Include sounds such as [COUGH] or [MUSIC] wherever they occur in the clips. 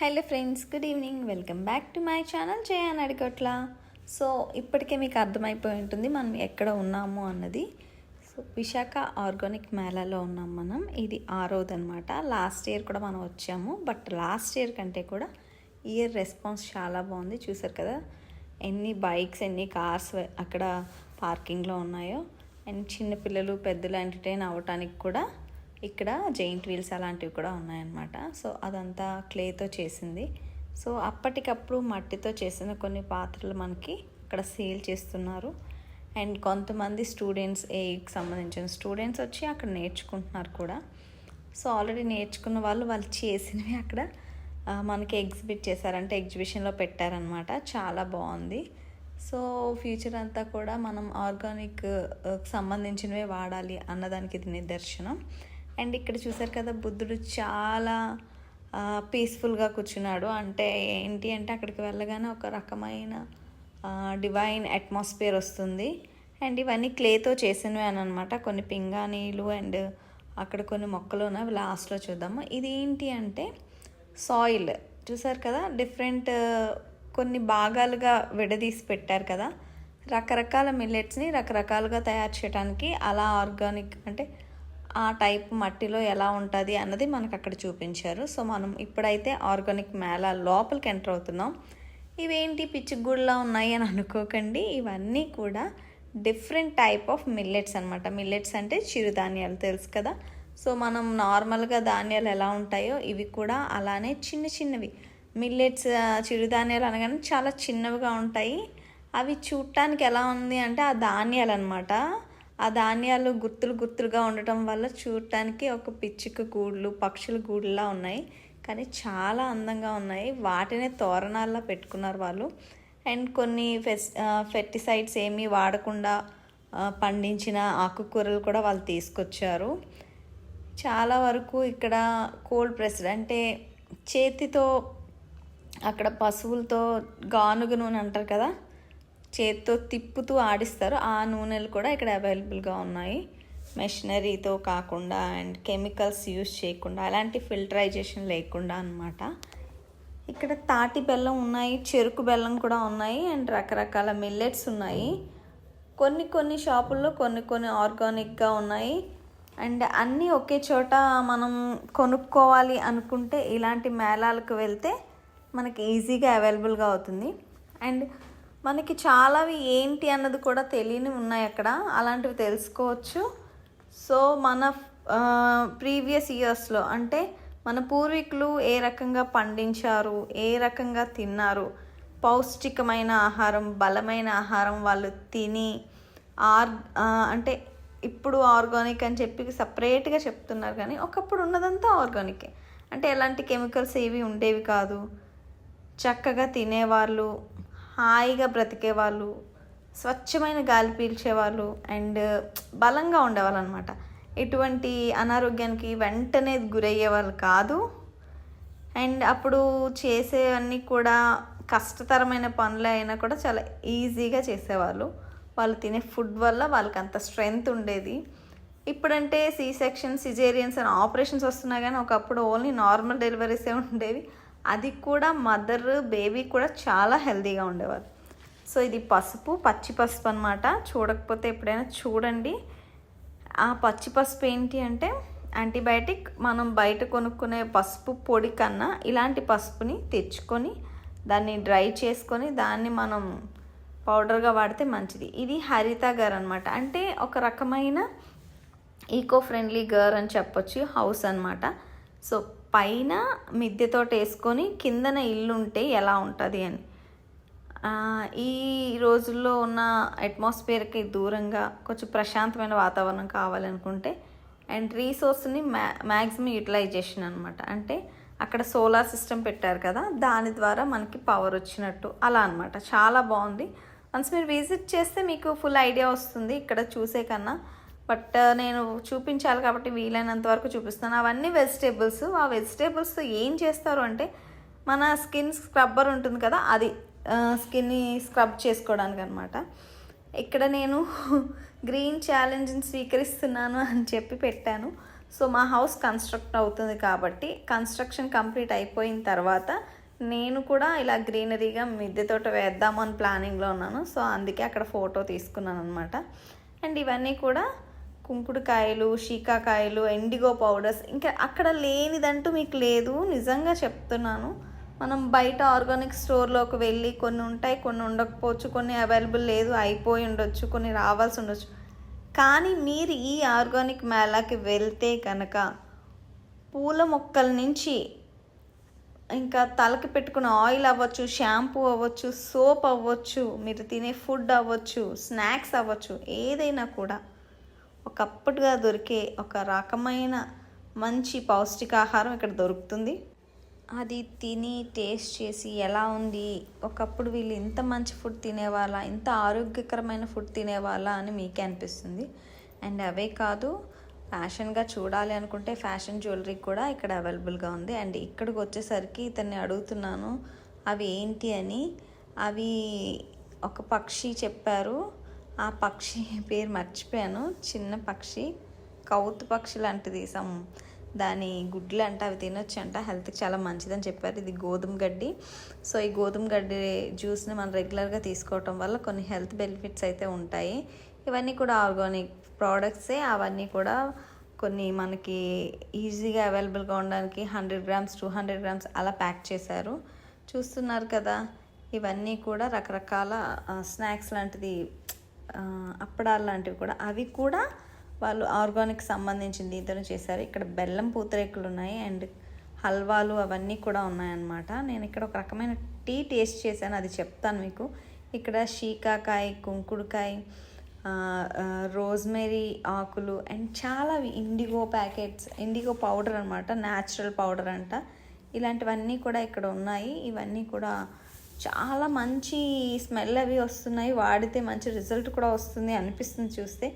Hello friends good evening. Welcome back to my channel చేయని అడిగట్లా so ఇప్పటికే మీకు అర్థమైపోయి ఉంటుంది మనం ఎక్కడ ఉన్నాము అన్నది. సో విశాఖ ఆర్గానిక్ మేళాలో ఉన్నాం మనం. ఇది ఆరోది అనమాట లాస్ట్ ఇయర్ కూడా మనం వచ్చాము. బట్ లాస్ట్ ఇయర్ కంటే కూడా ఇయర్ రెస్పాన్స్ చాలా బాగుంది. చూసారు కదా ఎన్ని బైక్స్ ఎన్ని కార్స్ అక్కడ పార్కింగ్లో ఉన్నాయో. అండ్ చిన్నపిల్లలు పెద్దలు ఎంటర్టైన్ అవ్వటానికి కూడా ఇక్కడ జెయింట్ వీల్స్ అలాంటివి కూడా ఉన్నాయన్నమాట. సో అదంతా క్లేతో చేసింది. సో అప్పటికప్పుడు మట్టితో చేసిన కొన్ని పాత్రలు మనకి అక్కడ సేల్ చేస్తున్నారు. అండ్ కొంతమంది స్టూడెంట్స్ ఏకి సంబంధించిన స్టూడెంట్స్ వచ్చి అక్కడ నేర్చుకుంటున్నారు కూడా. సో ఆల్రెడీ నేర్చుకున్న వాళ్ళు వాళ్ళు చేసినవి అక్కడ మనకి ఎగ్జిబిట్ చేశారంటే ఎగ్జిబిషన్లో పెట్టారనమాట చాలా బాగుంది. సో ఫ్యూచర్ అంతా కూడా మనం ఆర్గానిక్ సంబంధించినవే వాడాలి అన్నదానికి ఇది నిదర్శనం. అండ్ ఇక్కడ చూసారు కదా బుద్ధుడు చాలా పీస్ఫుల్గా కూర్చున్నాడు. అంటే ఏంటి అంటే అక్కడికి వెళ్ళగానే ఒక రకమైన డివైన్ అట్మాస్ఫియర్ వస్తుంది. అండ్ ఇవన్నీ క్లేతో చేసినవి అని అనమాట కొన్ని పింగాణీలు అండ్ అక్కడ కొన్ని మొక్కలు ఉన్నాయి అవి లాస్ట్లో చూద్దాము. ఇది ఏంటి అంటే సాయిల్ చూసారు కదా? డిఫరెంట్ కొన్ని భాగాలుగా విడదీసి పెట్టారు కదా? రకరకాల మిల్లెట్స్ని రకరకాలుగా తయారు చేయడానికి అలా ఆర్గానిక్ అంటే ఆ టైప్ మట్టిలో ఎలా ఉంటుంది అన్నది మనకు అక్కడ చూపించారు. సో మనం ఇప్పుడైతే ఆర్గానిక్ మేళ లోపలికి ఎంటర్ అవుతున్నాం. ఇవేంటి పిచ్చిగుడ్లా ఉన్నాయి అని అనుకోకండి. ఇవన్నీ కూడా డిఫరెంట్ టైప్ ఆఫ్ మిల్లెట్స్ అనమాట మిల్లెట్స్ అంటే చిరుధాన్యాలు తెలుసు కదా. సో మనం నార్మల్గా ధాన్యాలు ఎలా ఉంటాయో ఇవి కూడా అలానే చిన్న చిన్నవి. మిల్లెట్స్ చిరుధాన్యాలు అనగానే చాలా చిన్నవిగా ఉంటాయి. అవి చూడటానికి ఎలా ఉంది అంటే ఆ ధాన్యాలు అనమాట ఆ ధాన్యాలు గుర్తులు గుర్తులుగా ఉండటం వల్ల చూడటానికి ఒక పిచ్చుక గూళ్ళు పక్షుల గూడులా ఉన్నాయి. కానీ చాలా అందంగా ఉన్నాయి. వాటినే తోరణాల్లో పెట్టుకున్నారు వాళ్ళు. అండ్ కొన్ని ఫెస్ ఫెర్టిసైడ్స్ ఏమీ వాడకుండా పండించిన ఆకుకూరలు కూడా వాళ్ళు తీసుకొచ్చారు. చాలా వరకు ఇక్కడ కోల్డ్ ప్రెస్డ్ అంటే చేతితో అక్కడ పశువులతో గానుగ నూనె అంటారు కదా చేతితో తిప్పుతూ ఆడిస్తారు. ఆ నూనెలు కూడా ఇక్కడ అవైలబుల్గా ఉన్నాయి. మెషినరీతో కాకుండా అండ్ కెమికల్స్ యూస్ చేయకుండా అలాంటి ఫిల్టరైజేషన్ లేకుండా అన్నమాట. ఇక్కడ తాటి బెల్లం ఉన్నాయి చెరుకు బెల్లం కూడా ఉన్నాయి అండ్ రకరకాల మిల్లెట్స్ ఉన్నాయి. కొన్ని కొన్ని షాపుల్లో కొన్ని కొన్ని ఆర్గానిక్గా ఉన్నాయి. అండ్ అన్నీ ఒకే చోట మనం కొనుక్కోవాలి అనుకుంటే ఇలాంటి మేళాలకు వెళ్తే మనకి ఈజీగా అవైలబుల్గా అవుతుంది. అండ్ మనకి చాలావి ఏంటి అన్నది కూడా తెలియని ఉన్నాయి అక్కడ. అలాంటివి తెలుసుకోవచ్చు. సో మన ప్రీవియస్ ఇయర్స్లో అంటే మన పూర్వీకులు ఏ రకంగా పండించారు ఏ రకంగా తిన్నారు పౌష్టికమైన ఆహారం బలమైన ఆహారం వాళ్ళు తిని ఆర్ అంటే ఇప్పుడు ఆర్గానిక్ అని చెప్పి సపరేట్గా చెప్తున్నారు కానీ ఒకప్పుడు ఉన్నదంతా ఆర్గానికే అంటే ఎలాంటి కెమికల్స్ ఏవి ఉండేవి కాదు. చక్కగా తినేవాళ్ళు హాయిగా బ్రతికేవాళ్ళు స్వచ్ఛమైన గాలి పీల్చేవాళ్ళు అండ్ బలంగా ఉండేవాళ్ళు అనమాట ఎటువంటి అనారోగ్యానికి వెంటనే గురయ్యే వాళ్ళు కాదు. అండ్ అప్పుడు చేసేవన్నీ కూడా కష్టతరమైన పనులు అయినా కూడా చాలా ఈజీగా చేసేవాళ్ళు. వాళ్ళు తినే ఫుడ్ వల్ల వాళ్ళకి అంత స్ట్రెంగ్త్ ఉండేది. ఇప్పుడంటే సి సెక్షన్ సిజేరియన్స్ అని ఆపరేషన్స్ వస్తున్నా కానీ ఒకప్పుడు ఓన్లీ నార్మల్ డెలివరీసే ఉండేవి. అది కూడా మదర్ బేబీ కూడా చాలా హెల్తీగా ఉండేవారు. సో ఇది పసుపు పచ్చి పసుపు అనమాట చూడకపోతే ఎప్పుడైనా చూడండి. ఆ పచ్చి పసుపు ఏంటి అంటే యాంటీబయాటిక్ మనం బయట కొనుక్కునే పసుపు పొడి కన్నా ఇలాంటి పసుపుని తెచ్చుకొని దాన్ని డ్రై చేసుకొని దాన్ని మనం పౌడర్గా వాడితే మంచిది. ఇది హరిత గర్ అనమాట అంటే ఒక రకమైన ఈకో ఫ్రెండ్లీ గర్ అని చెప్పొచ్చు హౌస్ అన్నమాట. సో పైన మిద్దెతో వేసుకొని కిందన ఇల్లు ఉంటే ఎలా ఉంటుంది అని. ఈ రోజుల్లో ఉన్న అట్మాస్ఫియర్కి దూరంగా కొంచెం ప్రశాంతమైన వాతావరణం కావాలనుకుంటే అండ్ రీసోర్స్ని మ్యా మ్యాక్సిమం యూటిలైజేషన్ అనమాట అంటే అక్కడ సోలార్ సిస్టమ్ పెట్టారు కదా దాని ద్వారా మనకి పవర్ వచ్చినట్టు అలా అనమాట చాలా బాగుంది. వన్స్ మీరు విజిట్ చేస్తే మీకు ఫుల్ ఐడియా వస్తుంది. ఇక్కడ చూసే కన్నా బట్ నేను చూపించాలి కాబట్టి వీలైనంత వరకు చూపిస్తాను. అవన్నీ వెజిటేబుల్స్. ఆ వెజిటేబుల్స్ ఏం చేస్తారు అంటే మన స్కిన్ స్క్రబ్బర్ ఉంటుంది కదా అది స్కిన్ని స్క్రబ్ చేసుకోవడానికి అనమాట ఇక్కడ నేను [LAUGHS] గ్రీన్ ఛాలెంజ్ని స్వీకరిస్తున్నాను అని చెప్పి పెట్టాను. సో మా హౌస్ కన్స్ట్రక్ట్ అవుతుంది కాబట్టి కన్స్ట్రక్షన్ కంప్లీట్ అయిపోయిన తర్వాత నేను కూడా ఇలా గ్రీనరీగా మిద్దె తోట వేద్దామని ప్లానింగ్లో ఉన్నాను. సో అందుకే అక్కడ ఫోటో తీసుకున్నాను అనమాట అండ్ ఇవన్నీ కూడా కుంకుడుకాయలు షీకాకాయలు ఎండిగో పౌడర్స్ ఇంకా అక్కడ లేనిదంటూ మీకు లేదు. నిజంగా చెప్తున్నాను. మనం బయట ఆర్గానిక్ స్టోర్లోకి వెళ్ళి కొన్ని ఉంటాయి కొన్ని ఉండకపోవచ్చు కొన్ని అవైలబుల్ లేదు అయిపోయి ఉండొచ్చు కొన్ని రావాల్సి ఉండొచ్చు. కానీ మీరు ఈ ఆర్గానిక్ మేళాకి వెళ్తే కనుక పూల మొక్కల నుంచి ఇంకా తలకి పెట్టుకున్న ఆయిల్ అవ్వచ్చు షాంపూ అవ్వచ్చు సోప్ అవ్వచ్చు మీరు తినే ఫుడ్ అవ్వచ్చు స్నాక్స్ అవ్వచ్చు ఏదైనా కూడా ఒకప్పుడుగా దొరికే ఒక రకమైన మంచి పౌష్టికాహారం ఇక్కడ దొరుకుతుంది. అది తిని టేస్ట్ చేసి ఎలా ఉంది? ఒకప్పుడు వీళ్ళు ఇంత మంచి ఫుడ్ తినేవాళ్ళ ఇంత ఆరోగ్యకరమైన ఫుడ్ తినేవాళ్ళ అని మీకే అనిపిస్తుంది. అండ్ అవే కాదు ఫ్యాషన్గా చూడాలి అనుకుంటే ఫ్యాషన్ జ్యువెలరీ కూడా ఇక్కడ అవైలబుల్గా ఉంది. అండ్ ఇక్కడికి వచ్చేసరికి ఇతన్ని అడుగుతున్నాను అవి ఏంటి అని. అవి ఒక పక్షి చెప్పారు ఆ పక్షి పేరు మర్చిపోయాను. చిన్న పక్షి కౌతు పక్షి లాంటిది. సమ్ దాని గుడ్లు అంటే అవి తినొచ్చు అంట హెల్త్కి చాలా మంచిదని చెప్పారు. ఇది గోధుమ గడ్డి. సో ఈ గోధుమ గడ్డి జ్యూస్ని మనం రెగ్యులర్గా తీసుకోవటం వల్ల కొన్ని హెల్త్ బెనిఫిట్స్ అయితే ఉంటాయి. ఇవన్నీ కూడా ఆర్గానిక్ ప్రోడక్ట్సే. అవన్నీ కూడా కొన్ని మనకి ఈజీగా అవైలబుల్గా ఉండడానికి hundred grams two hundred grams అలా ప్యాక్ చేశారు. చూస్తున్నారు కదా ఇవన్నీ కూడా రకరకాల స్నాక్స్ లాంటిది అప్పడాలు లాంటివి కూడా. అవి కూడా వాళ్ళు ఆర్గానిక్ సంబంధించిన దీంతో చేశారు. ఇక్కడ బెల్లం పూతరేకులు ఉన్నాయి అండ్ హల్వాలు అవన్నీ కూడా ఉన్నాయన్నమాట. నేను ఇక్కడ ఒక రకమైన టీ టేస్ట్ చేశాను అది చెప్తాను మీకు. ఇక్కడ షీకాకాయ కుంకుడుకాయ రోజ్మెరీ ఆకులు అండ్ చాలా ఇండిగో ప్యాకెట్స్ ఇండిగో పౌడర్ అనమాట న్యాచురల్ పౌడర్ అంట. ఇలాంటివన్నీ కూడా ఇక్కడ ఉన్నాయి. ఇవన్నీ కూడా చాలా మంచి స్మెల్ అవి వస్తున్నాయి. వాడితే మంచి రిజల్ట్ కూడా వస్తుంది అనిపిస్తుంది చూస్తే.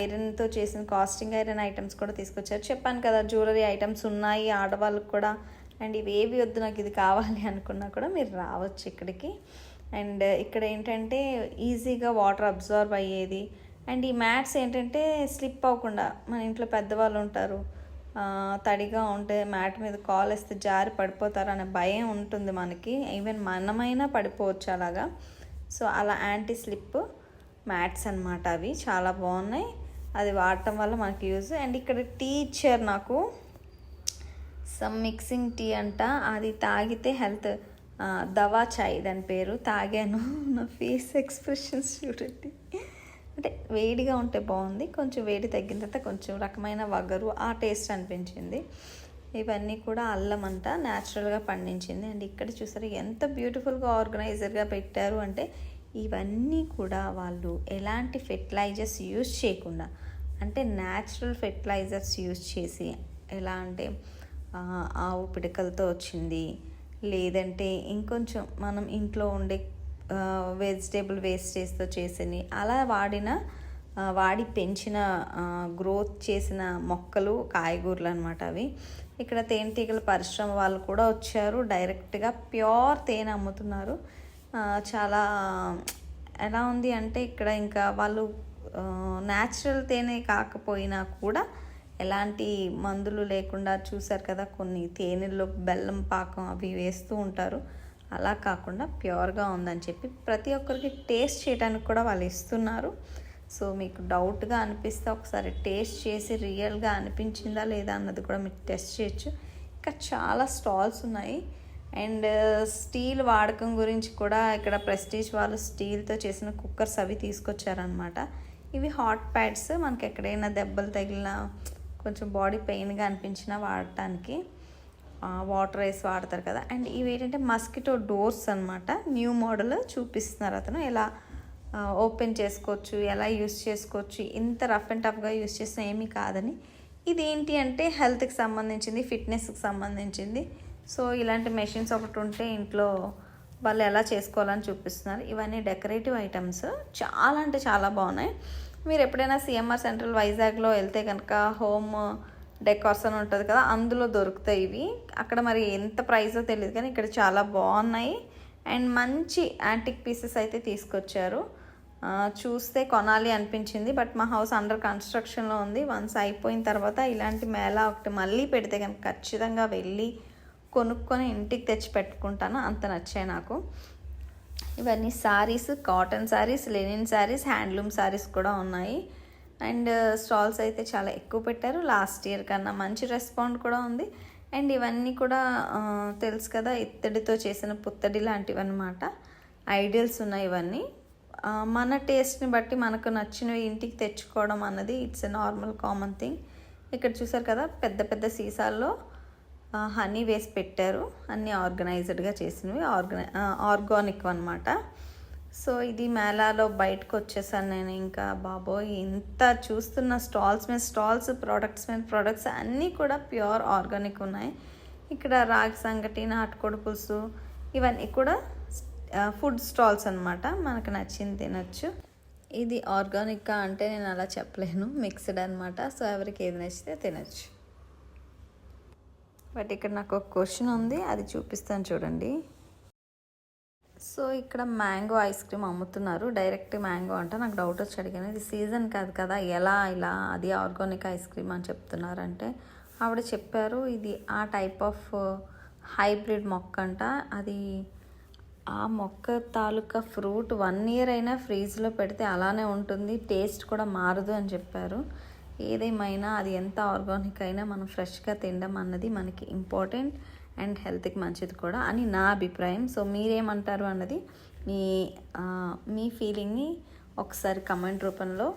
ఐరన్తో చేసిన కాస్టింగ్ ఐరన్ ఐటమ్స్ కూడా తీసుకొచ్చారు. చెప్పాను కదా జ్యువెలరీ ఐటమ్స్ ఉన్నాయి ఆడవాళ్ళకి కూడా. అండ్ ఇవేవి వద్దు నాకు ఇది కావాలి అనుకున్నా కూడా మీరు రావచ్చు ఇక్కడికి. అండ్ ఇక్కడ ఏంటంటే ఈజీగా వాటర్ అబ్జర్వ్ అయ్యేది. అండ్ ఈ మ్యాట్స్ ఏంటంటే స్లిప్ అవ్వకుండా మన ఇంట్లో పెద్దవాళ్ళు ఉంటారు. తడిగా ఉంటే మ్యాట్ మీద కాల్ వేస్తే జారి పడిపోతారు అనే భయం ఉంటుంది మనకి. ఈవెన్ మనమైనా పడిపోవచ్చు అలాగా. సో అలా యాంటీ స్లిప్ మ్యాట్స్ అన్నమాట అవి. చాలా బాగున్నాయి. అది వాడటం వల్ల మనకి యూజ్. అండ్ ఇక్కడ టీ ఇచ్చారు నాకు సమ్ మిక్సింగ్ టీ అంట. అది తాగితే హెల్త్ దవా చాయ్ దాని పేరు. తాగాను. [LAUGHS] నా ఫేస్ ఎక్స్ప్రెషన్స్ చూడండి. అంటే వేడిగా ఉంటే బాగుంది కొంచెం వేడి తగ్గిన తర్వాత కొంచెం రకమైన వగరు ఆ టేస్ట్ అనిపించింది. ఇవన్నీ కూడా అల్లం అంట న్యాచురల్గా పండించింది. అండ్ ఇక్కడ చూసారు ఎంత బ్యూటిఫుల్గా ఆర్గనైజర్గా పెట్టారు అంటే ఇవన్నీ కూడా వాళ్ళు ఎలాంటి ఫెర్టిలైజర్స్ యూజ్ చేయకుండా అంటే న్యాచురల్ ఫెర్టిలైజర్స్ యూజ్ చేసి ఎలా అంటే ఆవు పిడకలతో వచ్చింది లేదంటే ఇంకొంచెం మనం ఇంట్లో ఉండే వెజిటేబుల్ వేస్టేజ్తో చేసినవి. అలా వాడిన వాడి పెంచిన గ్రోత్ చేసిన మొక్కలు కాయగూరలు అనమాట అవి. ఇక్కడ తేనెటీగల పరిశ్రమ వాళ్ళు కూడా వచ్చారు. డైరెక్ట్గా ప్యూర్ తేనె అమ్ముతున్నారు. చాలా ఎలా ఉంది అంటే ఇక్కడ ఇంకా వాళ్ళు న్యాచురల్ తేనె కాకపోయినా కూడా ఎలాంటి మందులు లేకుండా చూసారు కదా కొన్ని తేనెల్లో బెల్లం పాకం అవి వేస్తూ ఉంటారు. అలా కాకుండా ప్యూర్గా ఉందని చెప్పి ప్రతి ఒక్కరికి టేస్ట్ చేయడానికి కూడా వాళ్ళు ఇస్తున్నారు. సో మీకు డౌట్గా అనిపిస్తే ఒకసారి టేస్ట్ చేసి రియల్గా అనిపించిందా లేదా అన్నది కూడా మీకు టెస్ట్ చేయొచ్చు. ఇంకా చాలా స్టాల్స్ ఉన్నాయి. అండ్ స్టీల్ వాడకం గురించి కూడా ఇక్కడ ప్రెస్టీజ్ వాళ్ళు స్టీల్తో చేసిన కుక్కర్స్ అవి తీసుకొచ్చారనమాట ఇవి హాట్ ప్యాడ్స్ మనకి ఎక్కడైనా దెబ్బలు తగిలిన కొంచెం బాడీ పెయిన్గా అనిపించినా వాడటానికి. వాటర్ వేసి వాడతారు కదా. అండ్ ఇవి ఏంటంటే మస్కిటో డోర్స్ అనమాట న్యూ మోడల్ చూపిస్తున్నారు అతను. ఎలా ఓపెన్ చేసుకోవచ్చు ఎలా యూస్ చేసుకోవచ్చు ఇంత రఫ్ అండ్ టఫ్గా యూస్ చేసినా ఏమీ కాదని. ఇది ఏంటి అంటే హెల్త్కి సంబంధించింది ఫిట్నెస్కి సంబంధించింది. సో ఇలాంటి మెషిన్స్ ఒకటి ఉంటే ఇంట్లో వాళ్ళు ఎలా చేసుకోవాలని చూపిస్తున్నారు. ఇవన్నీ డెకరేటివ్ ఐటమ్స్. చాలా అంటే చాలా బాగున్నాయి. మీరు ఎప్పుడైనా సిఎంఆర్ సెంట్రల్ వైజాగ్లో వెళ్తే కనుక హోమ్ డెకార్స్ అని ఉంటుంది కదా అందులో దొరుకుతాయి ఇవి. అక్కడ మరి ఎంత ప్రైసో తెలియదు కానీ ఇక్కడ చాలా బాగున్నాయి. అండ్ మంచి యాంటిక్ పీసెస్ అయితే తీసుకొచ్చారు. చూస్తే కొనాలి అనిపించింది బట్ మా హౌస్ అండర్ కన్స్ట్రక్షన్లో ఉంది. వన్స్ అయిపోయిన తర్వాత ఇలాంటి మేళా ఒకటి మళ్ళీ పెడితే కనుక ఖచ్చితంగా వెళ్ళి కొనుక్కొని ఇంటికి తెచ్చి పెట్టుకుంటాను. అంత నచ్చాయి నాకు. ఇవన్నీ saris cotton saris linen saris handloom saris కూడా ఉన్నాయి. అండ్ uh, స్టాల్స్ అయితే చాలా ఎక్కువ పెట్టారు. లాస్ట్ ఇయర్ కన్నా మంచి రెస్పాండ్ కూడా ఉంది. అండ్ ఇవన్నీ కూడా uh, తెలుసు కదా ఇత్తడితో చేసిన పుత్తడి లాంటివి అనమాట ఐడియల్స్ ఉన్నాయి ఇవన్నీ. Uh, మన టేస్ట్ని బట్టి మనకు నచ్చినవి ఇంటికి తెచ్చుకోవడం అన్నది it's a normal common thing. ఇక్కడ చూసారు కదా పెద్ద పెద్ద సీసాల్లో హనీ వేసి పెట్టారు. అన్నీ ఆర్గనైజ్డ్గా చేసినవి. ఆర్గనై ఆర్గానిక్ అనమాట సో ఇది మేళాలో బయటకు వచ్చేసాను నేను ఇంకా బాబోయ్ ఇంత చూస్తున్న స్టాల్స్ మీద స్టాల్స్ ప్రోడక్ట్స్ మీద ప్రోడక్ట్స్ అన్నీ కూడా ప్యూర్ ఆర్గానిక్ ఉన్నాయి. ఇక్కడ రాగి సంగటి నాటుకోడి పులుసు ఇవన్నీ కూడా ఫుడ్ స్టాల్స్ అనమాట మనకు నచ్చింది తినచ్చు. ఇది ఆర్గానిక్గా అంటే నేను అలా చెప్పలేను. మిక్స్డ్ అనమాట సో ఎవరికి ఏది నచ్చితే తినచ్చు. బట్ ఇక్కడ నాకు ఒక క్వశ్చన్ ఉంది. అది చూపిస్తాను చూడండి. సో ఇక్కడ మ్యాంగో ఐస్ క్రీమ్ అమ్ముతున్నారు. డైరెక్ట్ మ్యాంగో అంట నాకు డౌట్ వచ్చి అడిగాను. ఇది సీజన్ కాదు కదా ఎలా ఇలా అది ఆర్గానిక్ ఐస్ క్రీమ్ అని చెప్తున్నారంటే ఆవిడ చెప్పారు ఇది ఆ టైప్ ఆఫ్ హైబ్రిడ్ మొక్క అంట. అది ఆ మొక్క తాలూకా ఫ్రూట్ వన్ ఇయర్ అయినా ఫ్రీజ్లో పెడితే అలానే ఉంటుంది టేస్ట్ కూడా మారదు అని చెప్పారు. ఏదేమైనా అది ఎంత ఆర్గానిక్ అయినా మనం ఫ్రెష్గా తినడం అన్నది మనకి ఇంపార్టెంట్. అండ్ హెల్త్కి మంచిది కూడా అని నా అభిప్రాయం. సో మీరేమంటారు అన్నది మీ మీ ఫీలింగ్ని ఒకసారి కమెంట్ రూపంలో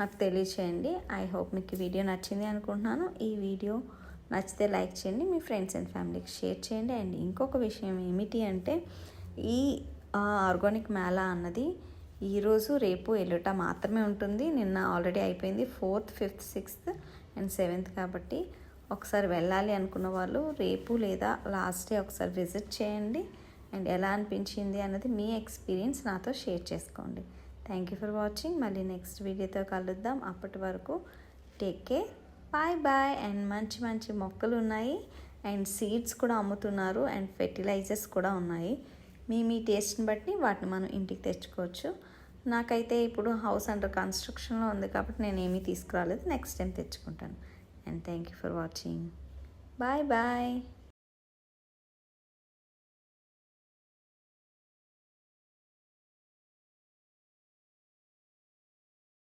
నాకు తెలియచేయండి. ఐ హోప్ మీకు ఈ వీడియో నచ్చింది అనుకుంటున్నాను. ఈ వీడియో నచ్చితే లైక్ చేయండి మీ ఫ్రెండ్స్ అండ్ ఫ్యామిలీకి షేర్ చేయండి. అండ్ ఇంకొక విషయం ఏమిటి అంటే ఈ ఆర్గానిక్ మేళా అన్నది ఈరోజు రేపు ఎల్లుట మాత్రమే ఉంటుంది. నిన్న ఆల్రెడీ అయిపోయింది fourth fifth sixth and seventh కాబట్టి ఒకసారి వెళ్ళాలి అనుకున్న వాళ్ళు రేపు లేదా లాస్ట్ డే ఒకసారి విజిట్ చేయండి. అండ్ ఎలా అనిపించింది అన్నది మీ ఎక్స్పీరియన్స్ నాతో షేర్ చేసుకోండి. థ్యాంక్ యూ ఫర్ వాచింగ్ మళ్ళీ నెక్స్ట్ వీడియోతో కలుద్దాం. అప్పటి వరకు take care bye bye and మంచి మంచి మొక్కలు ఉన్నాయి. అండ్ సీడ్స్ కూడా అమ్ముతున్నారు. అండ్ ఫెర్టిలైజర్స్ కూడా ఉన్నాయి. మీ మీ టేస్ట్ని బట్టి వాటిని మనం ఇంటికి తెచ్చుకోవచ్చు. నాకైతే ఇప్పుడు హౌస్ అండర్ కన్స్ట్రక్షన్లో ఉంది కాబట్టి నేను ఏమీ తీసుకురాలేదు. నెక్స్ట్ టైం తెచ్చుకుంటాను. And thank you for watching bye bye